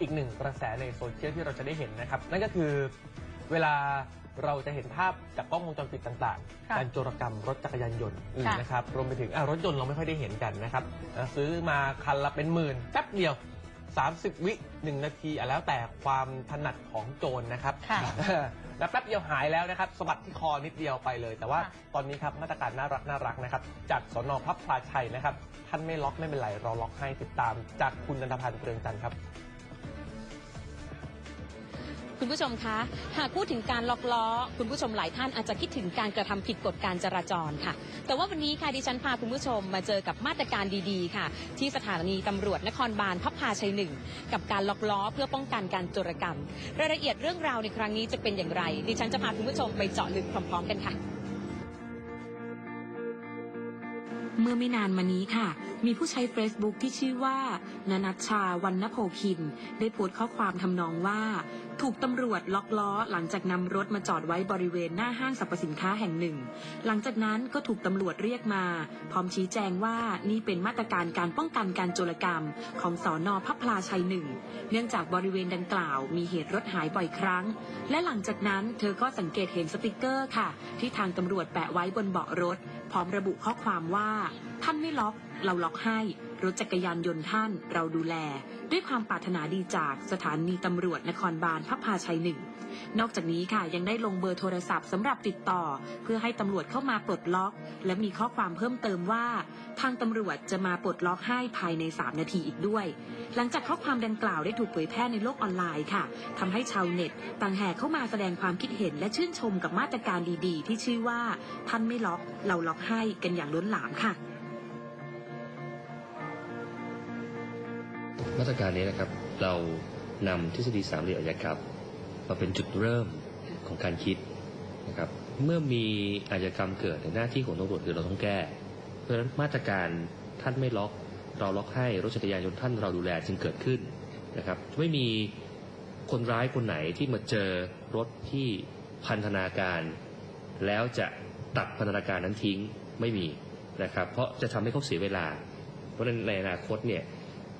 อีกหนึ่งกระแสในโซเชียลที่เราจะได้เห็นนะครับ นั่นก็คือเวลาเราจะเห็นภาพจากกล้องวงจรปิดต่างๆ ค่ะการโจรกรรมรถจักรยานยนต์ค่ะ นะครับรวมไปถึงอะรถยนต์เราไม่ค่อยได้เห็นกันนะครับอะซื้อมาคันละเป็นหมื่นแป๊บเดียว 30 วิหนึ่งนาทีอะแล้วแต่ความถนัดของโจรนะครับ ค่ะแล้วแป๊บเดียวหายแล้วนะครับสะบัดที่คอนิดเดียวไปเลย แต่ว่าค่ะตอนนี้ครับมาตรการน่ารักน่ารักนะครับ จากสนพระพลาชัยนะครับ ท่านไม่ล็อกไม่เป็นไรเราล็อกให้ติดตาม จากคุณนันทพันธ์เปลืองจันทร์ครับ คุณผู้ชมคะ หากพูดถึงการล็อกล้อ คุณผู้ชมหลายท่านอาจจะคิดถึงการกระทำผิดกฎการจราจรค่ะ แต่ว่าวันนี้ค่ะดิฉันพาคุณผู้ชมมาเจอกับมาตรการดีๆ ค่ะ ที่สถานีตำรวจนครบาลพับพาชัยหนึ่งกับการล็อกล้อเพื่อป้องกันการโจรกรรม รายละเอียดเรื่องราวในครั้งนี้จะเป็นอย่างไร ดิฉันจะพาคุณผู้ชมไปเจาะลึกพร้อม ๆ กันค่ะ เมื่อไม่นานมานี้ค่ะ มีผู้ใช้ Facebook ที่ชื่อว่านานัชชาวันนโพคิน ได้โพสต์ข้อความทำนองว่า ถูกตำรวจล็อกล้อ หลังจากนำรถมาจอดไว้บริเวณหน้าห้างสรรพสินค้าแห่งหนึ่ง หลังจากนั้นก็ถูกตำรวจเรียกมา พร้อมชี้แจงว่านี่เป็นมาตรการการป้องกันการโจรกรรม ของสอนอพัพลาชัยหนึ่ง เนื่องจากบริเวณดังกล่าว มีเหตุรถหายบ่อยครั้ง และหลังจากนั้นเธอก็สังเกตเห็นสติกเกอร์ค่ะ ที่ทางตำรวจแปะไว้บนเบาะรถ พร้อมระบุข้อความว่า ท่านไม่ล็อก เราล็อกให้ รถจักรยานยนต์ท่านเราดูแล ด้วยความปรารถนาดีจากสถานีตำรวจนครบาลพับพาชัยหนึ่งนอกจากนี้ค่ะยังได้ลงเบอร์โทรศัพท์สำหรับติดต่อ เพื่อให้ตำรวจเข้ามาปลดล็อก และมีข้อความเพิ่มเติมว่า ทางตำรวจจะมาปลดล็อกให้ภายใน 3 นาทีอีกด้วย หลังจากข้อความดังกล่าวได้ถูกเผยแพร่ในโลกออนไลน์ค่ะทำให้ชาวเน็ต ต่างแห่เข้ามาแสดงความคิดเห็นและชื่นชมกับมาตรการดีๆ ที่ชื่อว่าท่านไม่ล็อก เราล็อกให้กันอย่างล้นหลามค่ะ มาตรการนี้นะครับเรานำทฤษฎีสามเหลี่ยมอาชญากรรมมาเป็นจุดเริ่มของการคิดนะครับเมื่อมีอาชญากรรมเกิดในหน้าที่ของตำรวจคือเราต้องแก้ เพราะฉะนั้นมาตรการท่านไม่ล็อกเราล็อกให้รถจักรยานยนต์ท่านเราดูแลจึงเกิดขึ้นนะครับไม่มีคนร้ายคนไหนที่มาเจอรถที่พันธนาการ แล้วจะตัดพันธนาการนั้นทิ้งไม่มีนะครับเพราะจะทำให้เขาเสียเวลา เพราะฉะนั้นในอนาคตเนี่ย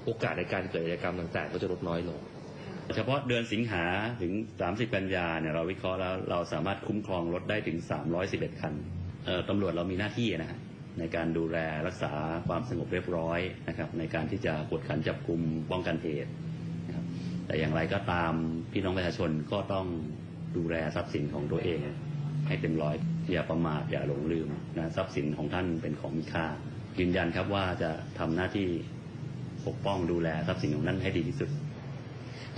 โอกาสในการเกิดอาชญากรรมต่างๆ ก็จะลดน้อยลง เฉพาะเดือนสิงหาถึง 30 กันยาเนี่ยเราวิเคราะห์แล้วเราสามารถคุ้มครองรถได้ถึง 311 คันเอ่อตำรวจเรามีหน้าที่นะฮะในการดูแลรักษาความสงบเรียบร้อยนะครับในการที่จะกวดขันจับกลุ่มป้องกันเหตุนะครับแต่อย่างไรก็ตามพี่น้องประชาชนก็ต้องดูแลทรัพย์สินของตัวเอง ให้เต็มร้อยอย่าประมาทอย่าหลงลืมนะทรัพย์สินของท่านเป็นของมีค่ายืนยันครับว่าจะทำหน้าที่ ปกป้องดูแลทรัพย์สินของท่านให้ดีที่สุด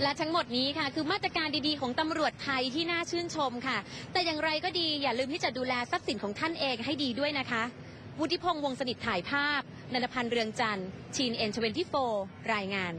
และทั้งหมดนี้ค่ะ คือมาตรการดีๆ ของตำรวจไทยที่น่าชื่นชมค่ะ แต่อย่างไรก็ดีอย่าลืมที่จะดูแลทรัพย์สินของท่านเองให้ดีด้วยนะคะ วุฒิพงษ์วงศ์สนิทถ่ายภาพนันพันธ์เรืองจันทร์ชีนเอ็นทเวนตี้โฟรายงาน